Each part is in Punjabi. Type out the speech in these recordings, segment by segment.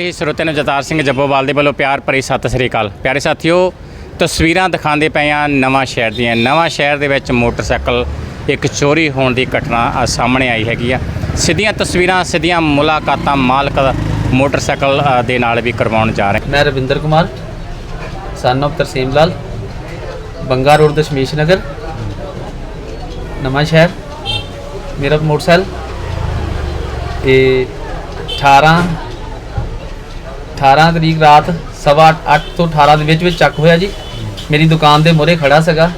ਇਹ ਸਰੋਤੇ ਨੂੰ ਜਤਾਰ ਸਿੰਘ ਜੱਬੋਵਾਲ ਦੇ ਵੱਲੋਂ ਪਿਆਰ ਭਰੀ ਸਤਿ ਸ੍ਰੀ ਅਕਾਲ। ਪਿਆਰੇ ਸਾਥੀਓ, ਤਸਵੀਰਾਂ ਦਿਖਾਉਂਦੇ ਪਏ ਆ ਨਵਾਂ ਸ਼ਹਿਰ ਦੀਆਂ। ਨਵਾਂ ਸ਼ਹਿਰ ਦੇ ਵਿੱਚ ਮੋਟਰਸਾਈਕਲ ਇੱਕ ਚੋਰੀ ਹੋਣ ਦੀ ਘਟਨਾ ਸਾਹਮਣੇ ਆਈ ਹੈਗੀ ਆ। ਸਿੱਧੀਆਂ ਤਸਵੀਰਾਂ, ਸਿੱਧੀਆਂ ਮੁਲਾਕਾਤਾਂ ਮਾਲਕ ਮੋਟਰਸਾਈਕਲ ਦੇ ਨਾਲ ਵੀ ਕਰਵਾਉਣ ਜਾ ਰਹੇ। ਮੈਂ Ravinder Kumar son of Tarsem Lal, Banga road Dashmesh Nagar, Nawanshahr, ਮੇਰਾ ਮੋਟਰਸਾਈਕਲ ਇਹ 18 18 ਤਰੀਕ ਰਾਤ ਸਵਾ 8 ਤੋਂ 18 ਦੇ ਵਿੱਚ ਵਿੱਚ ਚੱਕ ਹੋਇਆ ਜੀ। ਮੇਰੀ ਦੁਕਾਨ ਦੇ ਮੂਹਰੇ ਖੜਾ ਸੀਗਾ।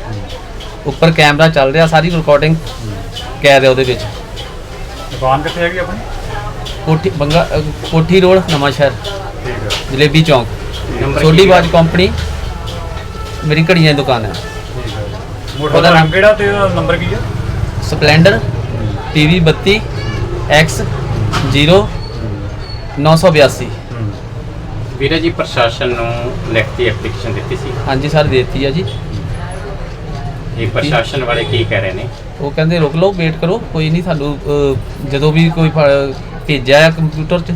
ਉੱਪਰ ਕੈਮਰਾ ਚੱਲ ਰਿਹਾ ਸਾਰੀ ਰਿਕਾਰਡਿੰਗ ਕੈਦ ਹੈ ਉਹਦੇ ਵਿੱਚ। ਦੁਕਾਨ ਕਿੱਥੇ ਹੈਗੀ ਆਪਣੀ? ਕੋਠੀ ਬੰਗਾ ਕੋਠੀ ਰੋਡ ਨਵਾਂ ਸ਼ਹਿਰ। ਠੀਕ ਹੈ। ਜਲੇਬੀ ਚੌਂਕ। ਨੰਬਰ ਕੀ? ਬਾਜ ਕੰਪਨੀ ਮੇਰੀ ਘੜੀਆਂ ਦੀ ਦੁਕਾਨ ਹੈ। ਠੀਕ ਹੈ। ਮੋਟਰ ਦਾ ਰੰਗ ਕਿਹੜਾ ਤੇ ਉਹਦਾ ਨੰਬਰ ਕੀ ਹੈ? ਸਪਲੈਂਡਰ PV 32 X 0 982 ਵੀਰੇ ਜੀ ਪ੍ਰਸ਼ਾਸਨ ਨੂੰ ਲਿਖਤੀ ਐਪਲੀਕੇਸ਼ਨ ਦਿੱਤੀ ਸੀ? ਹਾਂਜੀ ਸਰ ਦੇਤੀ ਆ ਜੀ। ਇਹ ਪ੍ਰਸ਼ਾਸਨ ਵਾਲੇ ਕੀ ਕਹਿ ਰਹੇ ਨੇ? ਉਹ ਕਹਿੰਦੇ ਰੁਕ ਲਓ ਵੇਟ ਕਰੋ। ਕੋਈ ਨਹੀਂ ਤੁਹਾਨੂੰ ਅਹ, ਜਦੋਂ ਵੀ ਕੋਈ ਫ- ਭੇਜਿਆ ਹੈ ਕੰਪਿਊਟਰ 'ਚ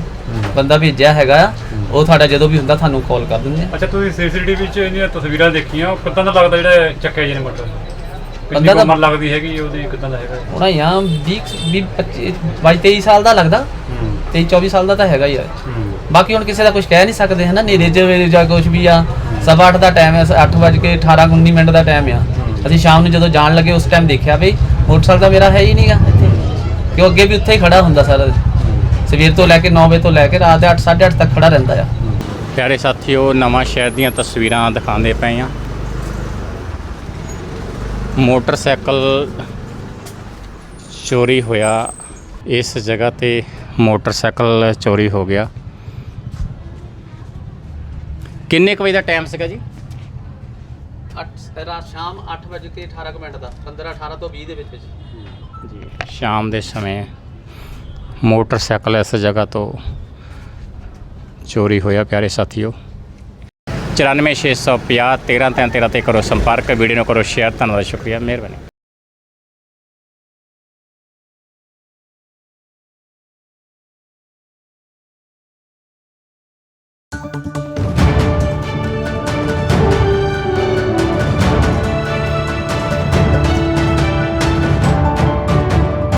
ਬੰਦਾ ਭੇਜਿਆ ਹੈਗਾ ਆ ਉਹ ਤੁਹਾਡਾ ਜਦੋਂ ਵੀ ਹੁੰਦਾ ਤੁਹਾਨੂੰ ਕਾਲ ਕਰ ਦਿੰਦੇ ਆ। ਅੱਛਾ ਤੁਸੀਂ ਸੀਸੀਟੀਵੀ 'ਚ ਇਹਦੀਆਂ ਤਸਵੀਰਾਂ ਦੇਖੀਆਂ ਉਹ ਕਿੱਦਾਂ ਦਾ ਲੱਗਦਾ ਜਿਹੜਾ ਚੱਕਿਆ ਜੀ ਨੇ ਮੋਟਰ ਕਿੰਨੀ ਬੰਦਾ ਕੁ ਤਾਂ- ਉਮਰ ਲੱਗਦੀ ਹੈਗੀ ਉਹਦੀ ਕਿੱਦਾਂ ਦਾ ਹੈਗਾ? ਉਹਨਾਂ ਜਾਂ 20 20 25 22 23 ਸਾਲ ਦਾ ਲੱਗਦਾ। ਹੂੰ। 23 24 ਸਾਲ ਦਾ ਤਾਂ ਹੈਗਾ ਹੀ ਆ। ਹੂੰ। ਬਾਕੀ ਹੁਣ ਕਿਸੇ ਦਾ ਕੁਝ ਕਹਿ ਨਹੀਂ ਸਕਦੇ ਹੈ ਨਾ ਨੇਰੇ ਚ ਜਾਂ ਕੁਝ ਵੀ ਆ। ਸਵਾ ਅੱਠ ਦਾ ਟਾਈਮ ਹੈ 8 ਵਜੇ ਕੇ 18 19 ਮਿੰਟ ਦਾ ਟਾਈਮ ਆ। ਅਸੀਂ ਸ਼ਾਮ ਨੂੰ ਜਦੋਂ ਜਾਣ ਲੱਗੇ, ਉਸ ਟਾਈਮ ਦੇਖਿਆ ਬਈ ਮੋਟਰਸਾਈਕਲ ਤਾਂ ਮੇਰਾ ਹੈ ਹੀ ਨਹੀਂਗਾ ਇੱਥੇ। ਕਿਉਂ ਅੱਗੇ ਵੀ ਉੱਥੇ ਹੀ ਖੜਾ ਹੁੰਦਾ ਸਾਰਾ ਸਵੇਰ ਤੋਂ ਲੈ ਕੇ 9 ਵਜੇ ਤੋਂ ਲੈ ਕੇ ਰਾਤ ਦੇ 8 8:30 ਤੱਕ ਖੜਾ ਰਹਿੰਦਾ ਆ। ਪਿਆਰੇ ਸਾਥੀਓ, ਨਵਾਂ ਸ਼ਹਿਰ ਦੀਆਂ ਤਸਵੀਰਾਂ ਦਿਖਾਉਂਦੇ ਪਏ ਆ ਮੋਟਰਸਾਈਕਲ ਚੋਰੀ ਹੋਇਆ। ਇਸ ਜਗ੍ਹਾ ਤੇ ਮੋਟਰਸਾਈਕਲ ਚੋਰੀ ਹੋ ਗਿਆ। ਕਿੰਨੇ ਕੁ ਵਜੇ ਦਾ ਟਾਈਮ ਸੀਗਾ ਜੀ? 8 ਰਾਤ ਸ਼ਾਮ 8 ਵਜੇ ਕੇ 18 ਮਿੰਟ ਦਾ 15 18 ਤੋਂ 20 ਦੇ ਵਿੱਚ ਵਿੱਚ। ਜੀ ਸ਼ਾਮ ਦੇ ਸਮੇਂ ਮੋਟਰਸਾਈਕਲ ਇਸ ਜਗ੍ਹਾ ਤੋਂ ਚੋਰੀ ਹੋਇਆ ਪਿਆਰੇ ਸਾਥੀਓ। 94650 1313 ਤੇ ਕਰੋ ਸੰਪਰਕ ਵੀਡੀਓ ਨੂੰ ਕਰੋ ਸ਼ੇਅਰ ਧੰਨਵਾਦ ਸ਼ੁਕਰੀਆ ਮਿਹਰਬਾਨੀ।